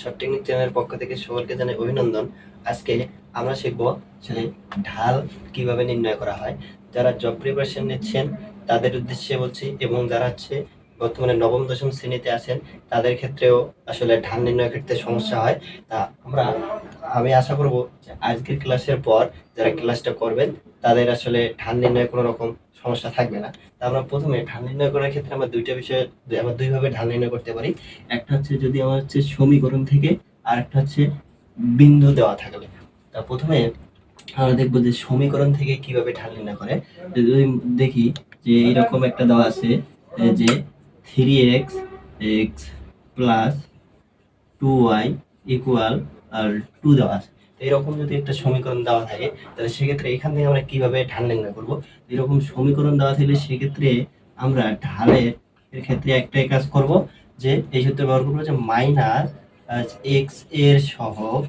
Short technique চ্যানেলের পক্ষ থেকে সকলকে জানাই অভিনন্দন। আজকে আমরা শিখব আসলে ঢাল কীভাবে নির্ণয় করা হয়। যারা জব প্রিপারেশন নিচ্ছেন, তাদের উদ্দেশ্যে বলছি এবং যারা হচ্ছে বর্তমানে নবম, দশম শ্রেণীতে আছেন, তাদের ক্ষেত্রেও আসলে ঢাল নির্ণয় ক্ষেত্রে সমস্যা হয়। তা আমরা, আমি আশা করব আজকের ক্লাসের পর যারা ক্লাসটা করবেন, তাদের আসলে ঢাল নির্ণয়ে কোনো রকম সমস্যা থাকবে না। তা আমরা প্রথমে ঢাল নির্ণয় করার ক্ষেত্রে আমরা দুইটা বিষয়ে আমরা দুইভাবে ঢাল নির্ণয় করতে পারি। একটা হচ্ছে যদি আমার হচ্ছে সমীকরণ থেকে আর একটা হচ্ছে বিন্দু দেওয়া থাকলে তা প্রথমে আমরা দেখব যে সমীকরণ থেকে কীভাবে ঢাল নির্ণয় করে। যদি দেখি যে এরকম একটা দেওয়া আছে যে three X X plus two Y equal আর টু দেওয়া আছে। এরকম যদি একটা সমীকরণ দেওয়া থাকে, তাহলে সেক্ষেত্রে এখান থেকে আমরা কীভাবে ঢাল নির্ণয় করব? এরকম সমীকরণ দেওয়া থাকলে সেক্ষেত্রে আমরা ঢালের এর ক্ষেত্রে একটাই কাজ করব যে, এই সূত্র ব্যবহার করব যে মাইনাস এক্সের সহগ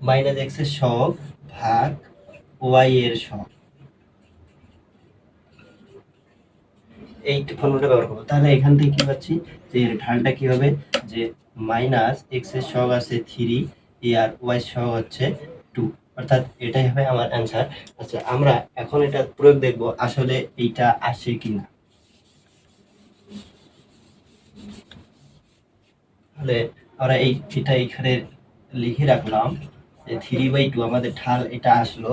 মাইনাস এক্সের সহগ ভাগ ওয়াই এর সহগ। এই ফর্মুলাটা ব্যবহার করব। তাহলে এখান থেকে কি পাচ্ছি? যে এর ঢালটা কি হবে? যে মাইনাস এক্সের সহগ আছে থ্রি এ আর ওয়াই সহগ হচ্ছে টু অর্থাৎ এটাই হবে আমার অ্যান্সার আচ্ছা আমরা এখন এটা প্রয়োগ দেখব, আসলে এইটা আসে কিনা। তাহলে আমরা এই এটা এখানে লিখে রাখলাম যে থ্রি বাই টু আমাদের ঢাল এটা আসলো।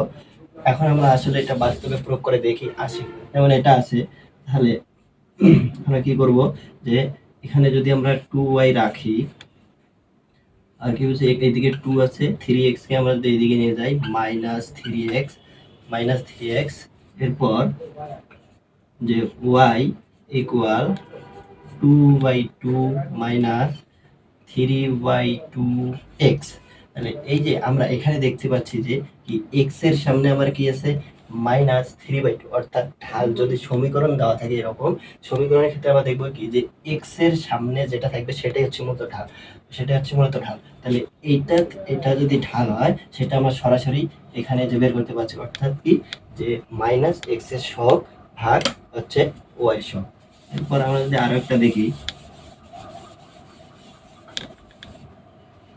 এখন আমরা আসলে এটা বাস্তবে প্রয়োগ করে দেখি, আসে যেমন এটা আছে, তাহলে আমরা কি করব? যে এখানে যদি আমরা টু ওয়াই রাখি, আর কি হচ্ছে এই- এইদিকে টু আছে থ্রি এক্স কে আমরা যদি এইদিকে নিয়ে যাই minus three X minus three X এরপর যে Y equal two by two minus three by two X তাহলে এই যে আমরা এখানে দেখতে পাচ্ছি যে, কি এক্সের সামনে আমার কি আছে? মাইনাস থ্রি বাই টু অর্থাৎ ঢাল যদি সমীকরণ দেওয়া থাকে এরকম, সমীকরণের ক্ষেত্রে আমরা দেখব কি যে এক্সের সামনে যেটা থাকবে সেটাই হচ্ছে মূলত ঢাল। সেটা হচ্ছে মূলত ঢাল। তাহলে এইটা, এটা যদি ঢাল হয়, সেটা আমরা সরাসরি এখানে যে বের করতে পারছি, অর্থাৎ কি? যে মাইনাস এক্সের সহগ ভাগ হচ্ছে ওয়াই সহগ। এরপর আমরা যদি আরও একটা দেখি।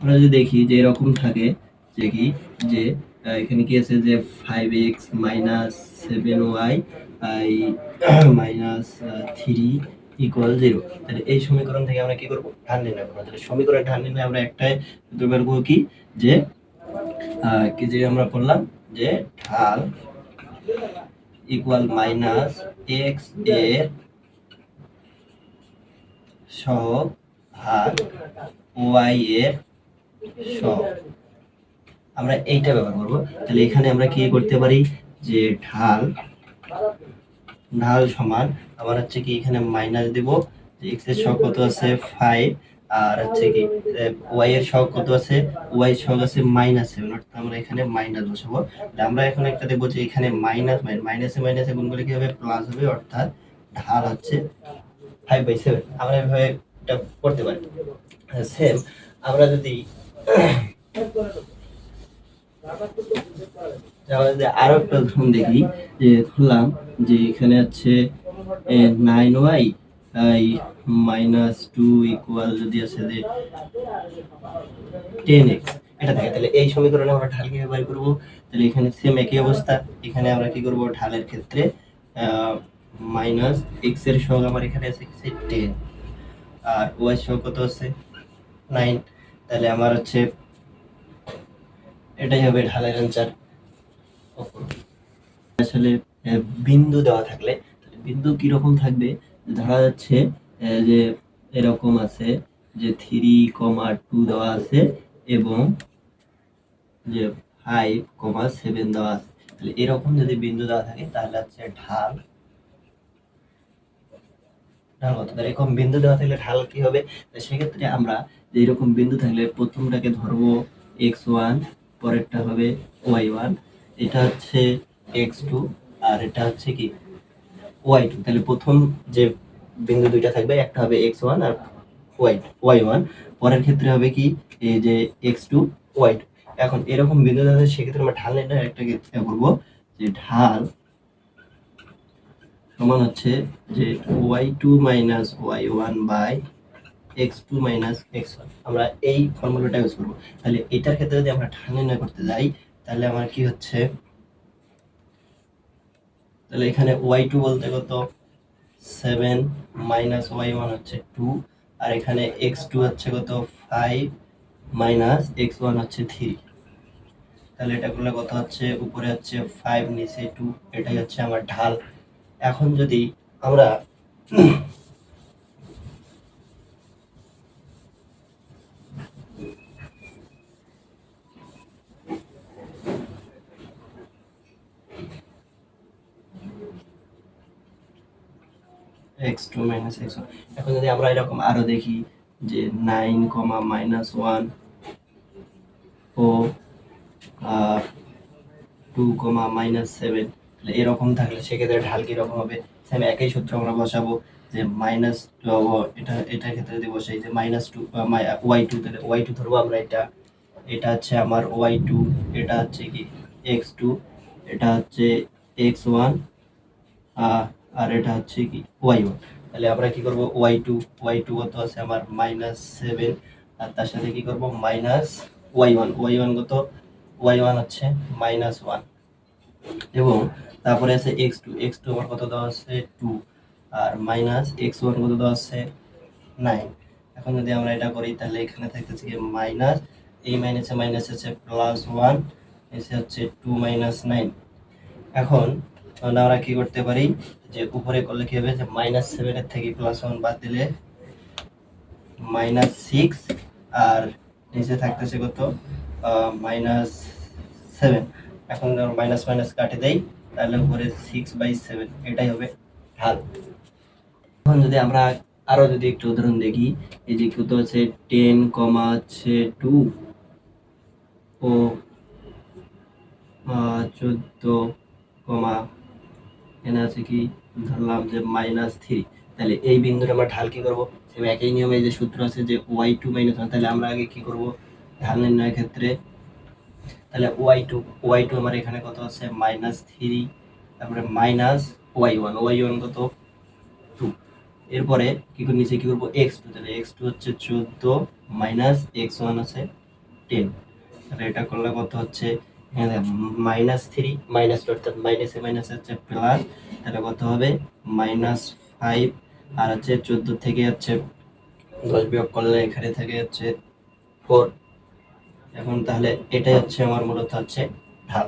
আমরা যদি দেখি যে এরকম থাকে যে কি যে এখানে কি আছে যে five X minus seven Y I minus three equal zero তাহলে এই সমীকরণ থেকে আমরা কি করব? ঢাল নির্ণয় করব। তাহলে সমীকরণের ঢাল নির্ণয় আমরা একটাই সূত্র বের করব কি? যে কি যে আমরা বললাম যে ঢাল ইকুয়াল মাইনাস এক্সের সহগ, ভাগ ওয়াই এর সহগ। আমরা এইটা ব্যবহার করব। তাহলে এখানে আমরা কি করতে পারি? যে ঢাল ঢাল সমান, আবার হচ্ছে কি এখানে মাইনাস দেব। এক্সের সহগ কত আছে? ফাইভ আর হচ্ছে কি ওয়াই এর সহগ কত আছে? ওয়াই সহগ আছে মাইনাস সেভেন অর্থাৎ আমরা এখানে মাইনাস বসাবো। আমরা এখন একটা দেখব যে এখানে মাইনাস মাইনাসে মাইনাসে গুণ করলে কি হবে প্লাস হবে? অর্থাৎ ঢাল হচ্ছে ফাইভ বাই সেভেন আমরা এভাবে এটা করতে পারি। সেম আমরা যদি যদি আরও একটা ধরুন দেখি, যে ধরলাম যে এখানে হচ্ছে nine Y I minus two equal যদি আছে, যে টেন এক্স এটা থাকে তাহলে এই সমীকরণে আমরা ঢাল বের করব? তাহলে এখানে সেম একই অবস্থা, এখানে আমরা কি করব? ঢালের ক্ষেত্রে মাইনাস এক্সের সহগ আমার এখানে আছে টেন আর ওয়াই সহগ কত আছে? নাইন তাহলে আমার হচ্ছে এটাই হবে ঢালের অ্যান্সার আসলে বিন্দু দেওয়া থাকলে বিন্দু কীরকম থাকবে? ধরা যাচ্ছে যে এরকম আছে, যে থ্রি কমা টু দেওয়া আছে এবং যে ফাইভ কমা সেভেন দেওয়া আছে। তাহলে এরকম যদি বিন্দু দেওয়া থাকে, তাহলে হচ্ছে ঢাল। ঢাল কত? এরকম বিন্দু দেওয়া থাকলে ঢাল কি হবে? সেক্ষেত্রে আমরা যে এরকম বিন্দু থাকলে প্রথমটাকে ধরবো এক্স ওয়ান পরেরটা হবে ওয়াই ওয়ান, এটা হচ্ছে এক্স টু আর এটা হচ্ছে কি ওয়াই টু। তাহলে প্রথম যে বিন্দু দুইটা থাকবে, একটা হবে এক্স ওয়ান আর ওয়াই ওয়াই ওয়ান। পরের ক্ষেত্রে হবে কি, এই যে এক্স টু, ওয়াই টু। এখন এরকম বিন্দু থাকলে সেক্ষেত্রে আমরা ঢাল নির্ণয় একটা ক্ষেত্রে করব, যে ঢাল সমান হচ্ছে যে Y two minus Y one by X two minus X one আমরা এই ফর্মুলাটা ইউজ করব। তাহলে এটার ক্ষেত্রে যদি আমরা ঢাল নির্ণয় করতে যাই, তাহলে আমার কি হচ্ছে? তাহলে এখানে ওয়াই টু বলতে কত? সেভেন মাইনাস ওয়াই ওয়ান হচ্ছে টু আর এখানে এক্স টু হচ্ছে কত? ফাইভ মাইনাস এক্স ওয়ান হচ্ছে থ্রি তাহলে এটা করলে কত হচ্ছে? উপরে হচ্ছে ফাইভ নিচে টু এটাই হচ্ছে আমার ঢাল। এখন যদি আমরা x two minus x one এখন যদি আমরা এরকম আরও দেখি যে নাইন কমা মাইনাস ওয়ান ও টু কমা মাইনাস সেভেন তাহলে এরকম থাকলে সেক্ষেত্রে ঢাল কীরকম হবে? সেম একই সূত্র আমরা বসাবো যে মাইনাস এটা এটার ক্ষেত্রে যদি বসাই যে মাইনাস টু ওয়াই টু তাহলে ওয়াই টু ধরবো আমরা এটা। এটা হচ্ছে আমার ওয়াই টু এটা হচ্ছে কি? এক্স টু এটা হচ্ছে এক্স ওয়ান আর এটা হচ্ছে কি ওয়াই ওয়ান তাহলে আমরা কি করব? ওয়াই টু ওয়াই টু কত আছে? আমার মাইনাস সেভেন আর তার সাথে কি করব? Minus y one y one কত? ওয়াই ওয়ান হচ্ছে মাইনাস ওয়ান এবং তারপরে আছে এক্স টু এক্স টু আমার কত দেওয়া আছে? টু আর মাইনাস এক্স ওয়ান কত দেওয়া আছে? নাইন এখন যদি আমরা এটা করি, তাহলে এখানে থাকতেছে কি? মাইনাস এই মাইনাসে মাইনাস আছে প্লাস ওয়ান এসে হচ্ছে টু মাইনাস নাইন এখন তাহলে আমরা কি করতে পারি? যে উপরে করলে কি হবে? যে মাইনাস সেভেনের থেকে প্লাস ওয়ান বাদ দিলে মাইনাস সিক্স আর নিচে থাকতেছে কত? মাইনাস সেভেন এখন মাইনাস মাইনাস কাটে দেয় তাহলে উপরে সিক্স বাই সেভেন এটাই হবে ঢাল। এখন যদি আমরা আরও যদি একটু উদাহরণ দেখি, এই যে কত আছে? টেন কমা আছে টু ও চোদ্দ কমা এখানে আছে কি? ধরলাম যে মাইনাস থ্রি তাহলে এই বিন্দুটা আমরা ঢাল কি করব? সেম একই নিয়মে যে সূত্র আছে যে ওয়াই টু মাইনাস ওয়ান তাহলে আমরা আগে কি করব? ঢাল নির্ণয়ের ক্ষেত্রে। তাহলে ওয়াই টু ওয়াই টু আমার এখানে কত আছে? মাইনাস থ্রি তারপরে minus y one y one কত? টু এরপরে কি করে নিচে কি করব? এক্স টু তাহলে এক্স টু হচ্ছে চোদ্দ মাইনাস এক্স ওয়ান আছে টেন তাহলে এটা করলে কত হচ্ছে? মাইনাস থ্রি মাইনাস টু অর্থাৎ মাইনাসে মাইনাস হচ্ছে প্লাস তাহলে কত হবে? মাইনাস ফাইভ আর হচ্ছে চোদ্দ থেকে হচ্ছে দশ বিয়োগ করলে এখানে থেকে হচ্ছে ফোর এখন তাহলে এটাই হচ্ছে আমার মূলত হচ্ছে ঢাল